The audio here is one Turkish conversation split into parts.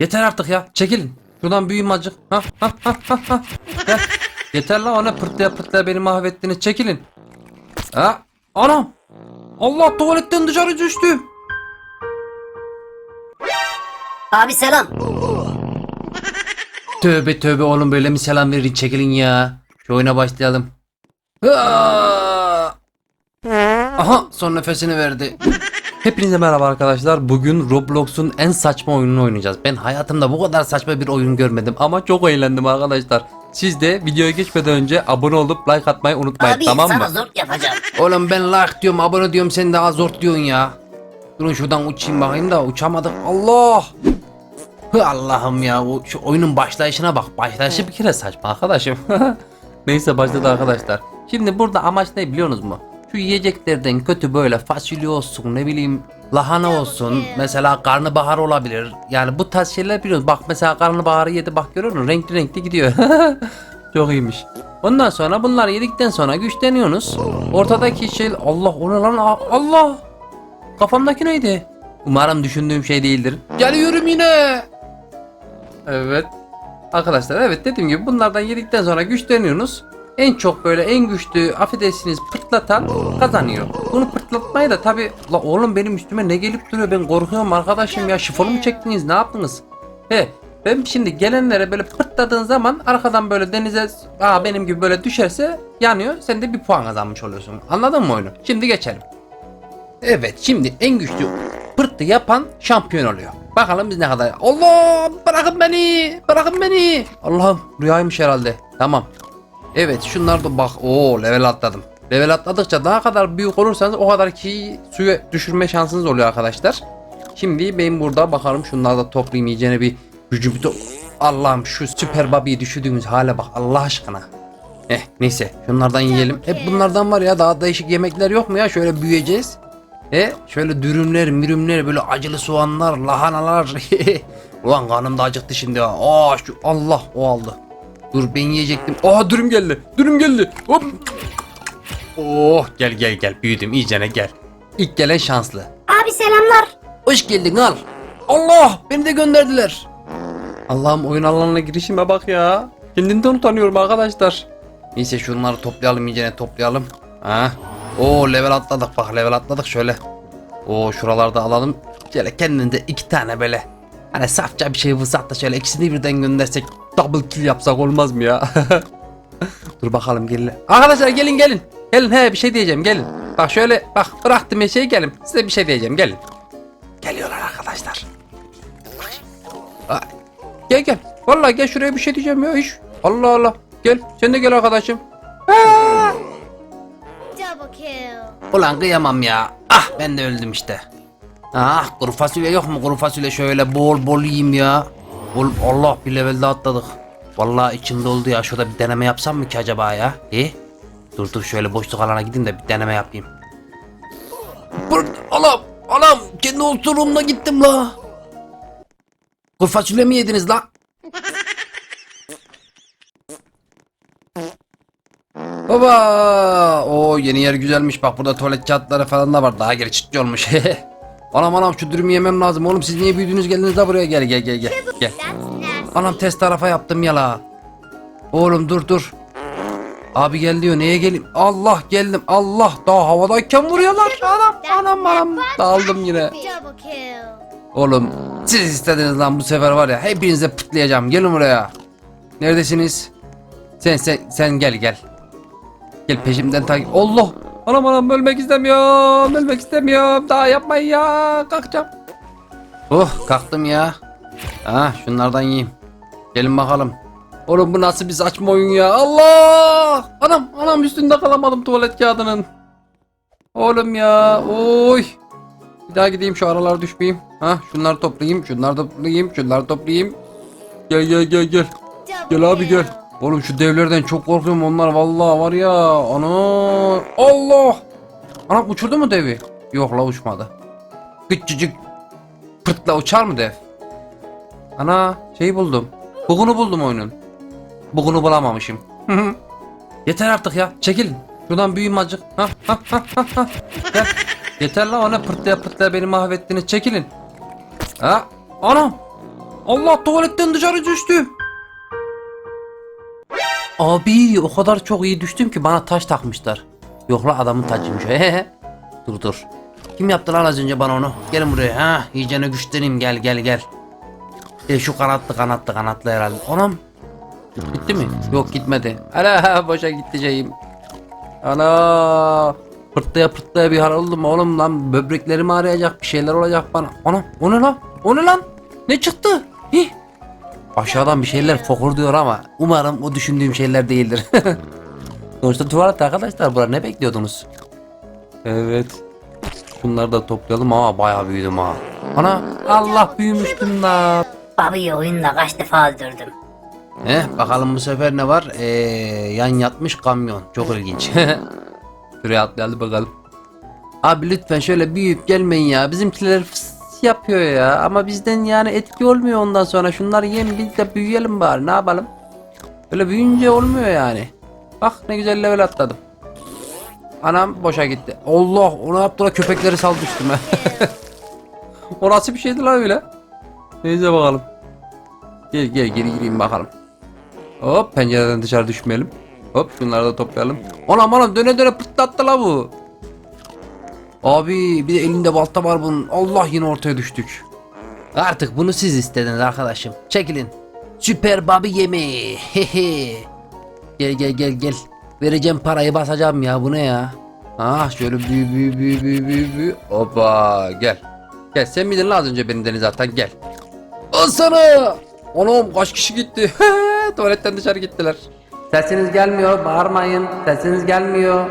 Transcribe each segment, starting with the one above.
Yeter artık ya. Çekilin. Şuradan büyüyün azıcık. Ha ha ha ha ha. Gel. Yeter la ona pırtlaya pırtlaya beni mahvettiniz. Çekilin. Ha. Anam. Allah tuvaletten dışarı düştü. Abi selam. Tövbe tövbe oğlum böyle mi selam verin çekilin ya. Şu oyuna başlayalım. Aa! Aha son nefesini verdi. Hepinize merhaba arkadaşlar. Bugün Roblox'un en saçma oyununu oynayacağız. Ben hayatımda bu kadar saçma bir oyun görmedim ama çok eğlendim arkadaşlar. Siz de videoya geçmeden önce abone olup like atmayı unutmayın Abi tamam sana mı? zor yapacağım. Oğlum ben like diyorum abone diyorum sen daha zor diyorsun ya. Durun şuradan uçayım bakayım da uçamadık. Allah. Hı Allah'ım ya o, şu oyunun başlayışına bak. Başlayışı bir kere saçma arkadaşım. Neyse başladı arkadaşlar. Şimdi burada amaç ne biliyorsunuz mu? Şu yiyeceklerden kötü böyle fasulye olsun ne bileyim lahana olsun. Mesela karnabahar olabilir. Yani bu tarz şeyler biliyoruz. Bak mesela karnabaharı yedi bak görüyor musun? Renkli renkli gidiyor. Çok iyiymiş. Ondan sonra bunları yedikten sonra güçleniyorsunuz. Ortadaki şey Allah o ne lan Allah. Kafamdaki neydi? Umarım düşündüğüm şey değildir. Geliyorum yine. Evet. Arkadaşlar evet dediğim gibi bunlardan yedikten sonra güçleniyorsunuz. En çok böyle en güçlü affedersiniz pırtlatan kazanıyor. Bunu pırtlatmayı da tabi la oğlum benim üstüme ne gelip duruyor ben korkuyorum arkadaşım ya şifonu mu çektiniz ne yaptınız? He ben şimdi gelenlere böyle pırtladığın zaman arkadan böyle denize aa benim gibi böyle düşerse yanıyor sen de bir puan kazanmış oluyorsun. Anladın mı oyunu? Şimdi geçelim. Evet şimdi en güçlü pırtı yapan şampiyon oluyor. Bakalım biz ne kadar. Allah bırakın beni bırakın beni. Allah'ım rüyaymış herhalde. Tamam. Evet şunlar da bak. Oo level atladım. Level atladıkça daha kadar büyük olursanız o kadar ki suya düşürme şansınız oluyor arkadaşlar. Şimdi ben burada bakalım şunları da toplayayım iyicene bir gücümü to Allah'ım şu süper babiyi düşürdüğümüz hale bak Allah aşkına. Eh neyse şunlardan yiyelim. Hep bunlardan var ya daha değişik yemekler yok mu ya şöyle büyüyeceğiz. E şöyle dürümler, mirümler, böyle acılı soğanlar, lahanalar. Ulan karnım da acıktı şimdi ha. Aa şu Allah o aldı. Dur ben yiyecektim. Aa dürüm geldi. Dürüm geldi. Hop. Oh gel gel gel büyüdüm iyicene gel. İlk gelen şanslı. Abi selamlar. Hoş geldin al. Allah beni de gönderdiler. Allah'ım oyun alanına girişime bak ya. Kendimden utanıyorum arkadaşlar. Neyse şunları toplayalım iyicene toplayalım. Ha. Oo level atladık bak level atladık şöyle. Oo şuralarda alalım. Şöyle kendinde iki tane böyle. Hani safça bir şey fırsat da şöyle ikisini birden göndersek double kill yapsak olmaz mı ya? Dur bakalım gelin. Arkadaşlar gelin gelin. Gelin he bir şey diyeceğim gelin. Bak şöyle bak bıraktım bir şey gelin. Size bir şey diyeceğim gelin. Geliyorlar arkadaşlar. Ay, Gel gel. Vallahi gel şuraya bir şey diyeceğim ya hiç. Allah Allah. Gel sen de gel arkadaşım. Kill. Ulan kıyamam ya. Ah ben de öldüm işte. Ah kuru fasulye yok mu kuru fasulye şöyle bol bol yiyeyim ya. Oğlum Allah bir level daha atladık. Vallahi içim doldu ya şurada bir deneme yapsam mı ki acaba ya? E? Dur dur şöyle boşluk alana gideyim de bir deneme yapayım. Bır, alam alam kendi oturumuna gittim la. Kuru fasulye mi yediniz la? Baba! O yeni yer güzelmiş. Bak burada tuvalet kağıtları falan da var. Daha geri çıtçı olmuş. anam anam şu dürümü yemem lazım. Oğlum siz niye büyüdünüz geldiniz de buraya gel gel gel gel. gel. Anam test tarafa yaptım ya la. Oğlum dur dur. Abi gel diyor neye geleyim? Allah geldim. Allah daha havadayken vuruyorlar. Anam anam anam. Daldım yine. Oğlum siz istediniz lan bu sefer var ya hepinize pıtlayacağım. Gelin buraya. Neredesiniz? Sen sen sen gel gel. Gel peşimden takip. Allah! Anam anam ölmek istemiyorum. Ölmek istemiyorum. Daha yapmayın ya. Kalkacağım. Oh kalktım ya. Ha şunlardan yiyeyim. Gelin bakalım. Oğlum bu nasıl bir saçma oyun ya. Allah! Anam anam üstünde kalamadım tuvalet kağıdının. Oğlum ya. Oy. Bir daha gideyim şu aralara düşmeyeyim. Ha şunları toplayayım, şunları toplayayım, şunları toplayayım. Gel gel gel gel. Gel abi gel. Oğlum şu devlerden çok korkuyorum onlar vallahi var ya. Ana Allah. Anam uçurdu mu devi? Yok la uçmadı. Küçücük pırtla uçar mı dev? Ana şeyi buldum. Bugunu buldum oyunun. Bugunu bulamamışım. Yeter artık ya. Çekilin. Şuradan büyüyün azıcık. Ha ha ha ha. Yeter la ona pırtlaya pırtlaya beni mahvettiniz. Çekilin. Ha anam. Allah tuvaletten dışarı düştüm. Abi o kadar çok iyi düştüm ki bana taş takmışlar. Yok la adamın tacıymış. dur dur. Kim yaptı lan az önce bana onu? Gelin buraya. Ha, iyicene güçleneyim gel gel gel. E şu kanatlı kanatlı kanatlı herhalde. Anam. Gitti mi? Yok gitmedi. Ana boşa gitti şeyim. Ana. Pırtlaya pırtlaya bir hal oğlum lan. Böbreklerim ağrıyacak bir şeyler olacak bana. Ana o ne lan? O ne lan? Ne çıktı? Hih. Aşağıdan bir şeyler fokur diyor ama umarım o düşündüğüm şeyler değildir. Sonuçta tuvalet arkadaşlar bura ne bekliyordunuz? Evet. Bunları da toplayalım ama bayağı büyüdüm ha. Ana Allah büyümüştüm la. Bobby'yi oyunda kaç defa öldürdüm. Eh bakalım bu sefer ne var? Ee, yan yatmış kamyon. Çok ilginç. Şuraya atlayalım bakalım. Abi lütfen şöyle büyüyüp gelmeyin ya. Bizimkiler fıs yapıyor ya. Ama bizden yani etki olmuyor ondan sonra. Şunları yem biz de büyüyelim bari. Ne yapalım? Böyle büyüyünce olmuyor yani. Bak ne güzel level atladım. Anam boşa gitti. Allah ona yaptılar köpekleri saldı üstüme. o nasıl bir şeydi lan öyle? Neyse bakalım. Gel gel geri gireyim bakalım. Hop pencereden dışarı düşmeyelim. Hop şunları da toplayalım. Anam anam döne döne pırtlattı la bu. Abi bir de elinde balta var bunun. Allah yine ortaya düştük. Artık bunu siz istediniz arkadaşım. Çekilin. Süper babi yemeği. Hehe. gel gel gel gel. Vereceğim parayı basacağım ya bu ne ya? Ah şöyle büyü büyü büyü büyü büyü büyü. Hoppa gel. Gel sen miydin lan az önce benim deniz zaten gel. Al sana. Oğlum kaç kişi gitti? Tuvaletten dışarı gittiler. Sesiniz gelmiyor, bağırmayın. Sesiniz gelmiyor.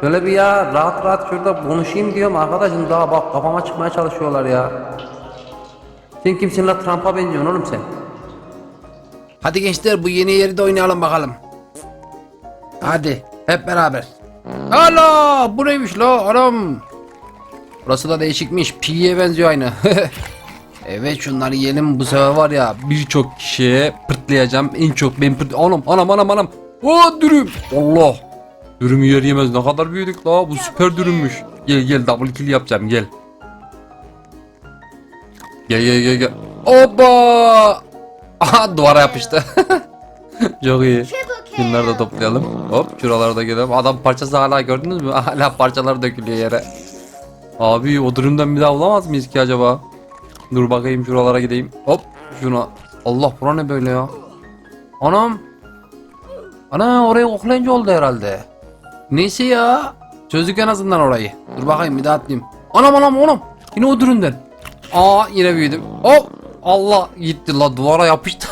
Şöyle bir ya rahat rahat şurada konuşayım diyorum arkadaşım daha bak kafama çıkmaya çalışıyorlar ya. Sen kimsin la Trump'a benziyorsun oğlum sen. Hadi gençler bu yeni yeri de oynayalım bakalım. Hadi hep beraber. Hala bu neymiş la anam. Burası da değişikmiş. Pi'ye benziyor aynı. Evet şunları yiyelim bu sefer var ya birçok kişiye pırtlayacağım en çok ben pırt anam anam anam anam o dürüm Allah dürümü yer yemez ne kadar büyüdük la bu süper dürümmüş gel gel double kill yapacağım gel gel gel gel gel hoppa aha duvara yapıştı çok iyi. Bunları da toplayalım. Hop şuralara da gidelim. Adam parçası hala gördünüz mü? Hala parçalar dökülüyor yere. Abi o durumdan bir daha bulamaz mıyız ki acaba? Dur bakayım şuralara gideyim. Hop şuna. Allah bura ne böyle ya? Anam. Ana orayı oklayınca oldu herhalde. Neyse ya. Çözdük en azından orayı. Dur bakayım bir daha atlayayım. Anam anam anam. Yine o durumdan. Aa yine büyüdüm. Hop. Allah gitti la duvara yapıştı.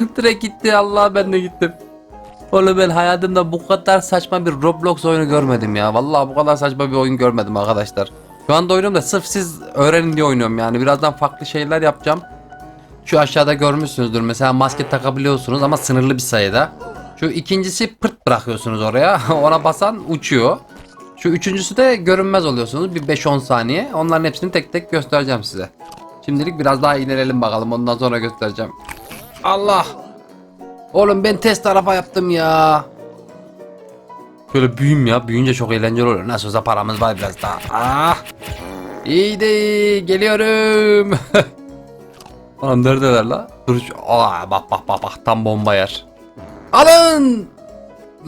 Direkt gitti Allah ben de gittim. Oğlum ben hayatımda bu kadar saçma bir Roblox oyunu görmedim ya. Vallahi bu kadar saçma bir oyun görmedim arkadaşlar. Şu anda oynuyorum da sırf siz öğrenin diye oynuyorum yani. Birazdan farklı şeyler yapacağım. Şu aşağıda görmüşsünüzdür. Mesela maske takabiliyorsunuz ama sınırlı bir sayıda. Şu ikincisi pırt bırakıyorsunuz oraya. Ona basan uçuyor. Şu üçüncüsü de görünmez oluyorsunuz. Bir 5-10 saniye. Onların hepsini tek tek göstereceğim size. Şimdilik biraz daha inerelim bakalım. Ondan sonra göstereceğim. Allah. Oğlum ben test tarafa yaptım ya. Şöyle büyüyüm ya. Büyüyünce çok eğlenceli oluyor. Nasıl olsa paramız var biraz daha. Ah. İyi de geliyorum. Lan neredeler la? Dur Aa, bak bak bak bak tam bomba yer. Alın.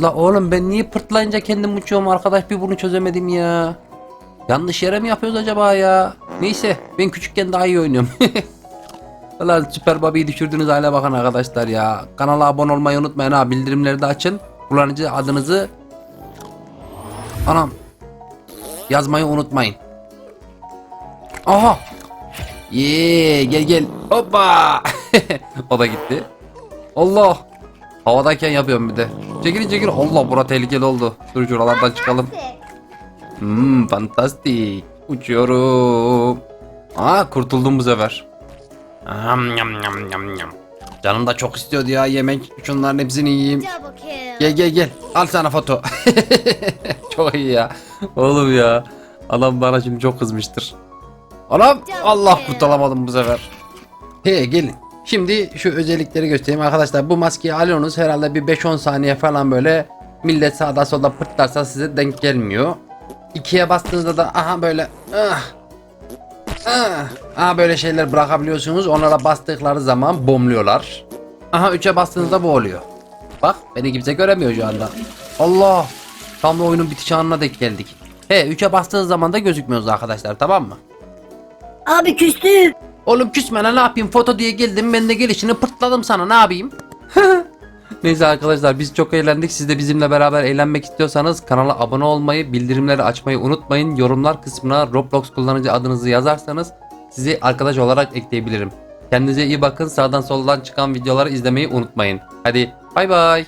La oğlum ben niye pırtlayınca kendim uçuyorum arkadaş bir bunu çözemedim ya. Yanlış yere mi yapıyoruz acaba ya? Neyse ben küçükken daha iyi oynuyorum. Valla Süper Babi'yi düşürdünüz hale bakın arkadaşlar ya. Kanala abone olmayı unutmayın ha. Bildirimleri de açın. Kullanıcı adınızı Anam yazmayı unutmayın. Aha. Yee gel gel. Hoppa. o da gitti. Allah. Havadayken yapıyorum bir de. Çekilin çekilin. Allah bura tehlikeli oldu. Dur şuralardan çıkalım. Hmm fantastik. Uçuyorum. Aa kurtuldum bu sefer. Am, yam, yam, yam, yam. Canım da çok istiyordu ya yemek. Şunların hepsini yiyeyim. Gel gel gel. Al sana foto. çok iyi ya. Oğlum ya. Adam bana şimdi çok kızmıştır. Anam Allah kurtulamadım bu sefer. He gelin. Şimdi şu özellikleri göstereyim arkadaşlar. Bu maskeyi alıyorsunuz herhalde bir 5-10 saniye falan böyle millet sağda solda pırtlarsa size denk gelmiyor. İkiye bastığınızda da aha böyle ah. Ah, Aha böyle şeyler bırakabiliyorsunuz. Onlara bastıkları zaman bomluyorlar. Aha 3'e bastığınızda bu oluyor. Bak beni kimse göremiyor şu anda. Allah. Tam da oyunun bitiş anına denk geldik. He 3'e bastığınız zaman da gözükmüyoruz arkadaşlar tamam mı? Abi küstüm. Oğlum küsme lan ne yapayım foto diye geldim ben de gelişini pırtladım sana ne yapayım? Neyse arkadaşlar biz çok eğlendik. Siz de bizimle beraber eğlenmek istiyorsanız kanala abone olmayı, bildirimleri açmayı unutmayın. Yorumlar kısmına Roblox kullanıcı adınızı yazarsanız sizi arkadaş olarak ekleyebilirim. Kendinize iyi bakın. Sağdan soldan çıkan videoları izlemeyi unutmayın. Hadi bay bay.